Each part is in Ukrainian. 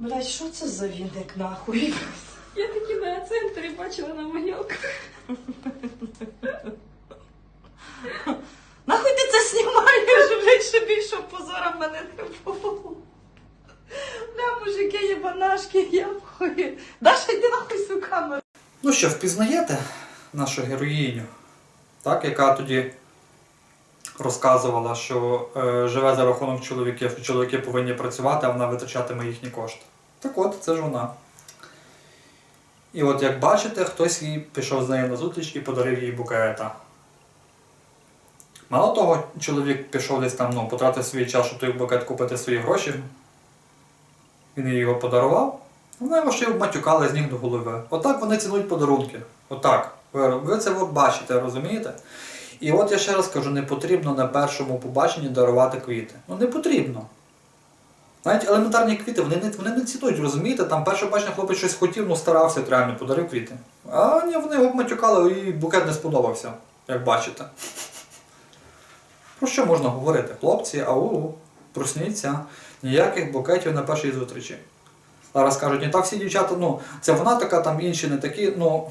Блять, що це за віник нахуй? Я такі на центрі бачила на маньок. Нахуй ти це знімаєш, блять, щоб більше позора в мене не було. Бля, мужики, єбанашки, я в хуї. Даша, йди нахуй свою камеру. Ну що, впізнаєте нашу героїню, так, яка тоді розказувала, що е, живе за рахунок чоловіків, що чоловіки повинні працювати, а вона витрачатиме їхні кошти. Так от, це ж вона. І от як бачите, хтось їй пішов з нею на зустріч і подарив їй букета. Мало того, чоловік пішов десь там, ну, потратив свій час, щоб той букет купити свої гроші. Він їй його подарував. Вона його ще й обматюкала з ніг до голови. Отак вони цінують подарунки. Отак. Ви це от бачите, розумієте? І от я ще раз кажу, не потрібно на першому побаченні дарувати квіти. Ну не потрібно. Навіть елементарні квіти, вони не, вони не цінують, розумієте? Там перше бачення хлопець щось хотів, ну старався, реально подарив квіти. А ні, вони обматюкали, і букет не сподобався, як бачите. Про що можна говорити? Хлопці, ау, просніться, ніяких букетів на першій зустрічі. Зараз кажуть, не так всі дівчата, ну, це вона така, там інші не такі. Ну,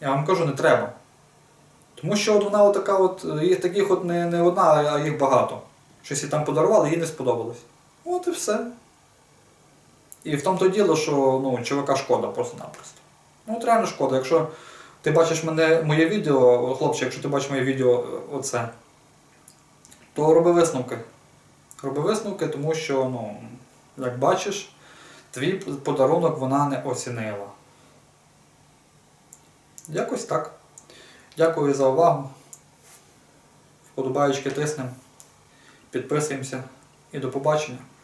я вам кажу, не треба. Тому що от вона така от, їх таких от не, не одна, а їх багато. Щось їй там подарували, їй не сподобалось. От і все. І в тому то діло, що ну, чувака шкода просто-напросто. Ну, от реально шкода. Якщо ти бачиш мене, моє відео, хлопче, якщо ти бачиш моє відео е, оце, то роби висновки. Роби висновки, тому що, ну, як бачиш, твій подарунок вона не оцінила. Якось так. Дякую за увагу. Вподобаючки тиснемо, підписуємося і до побачення.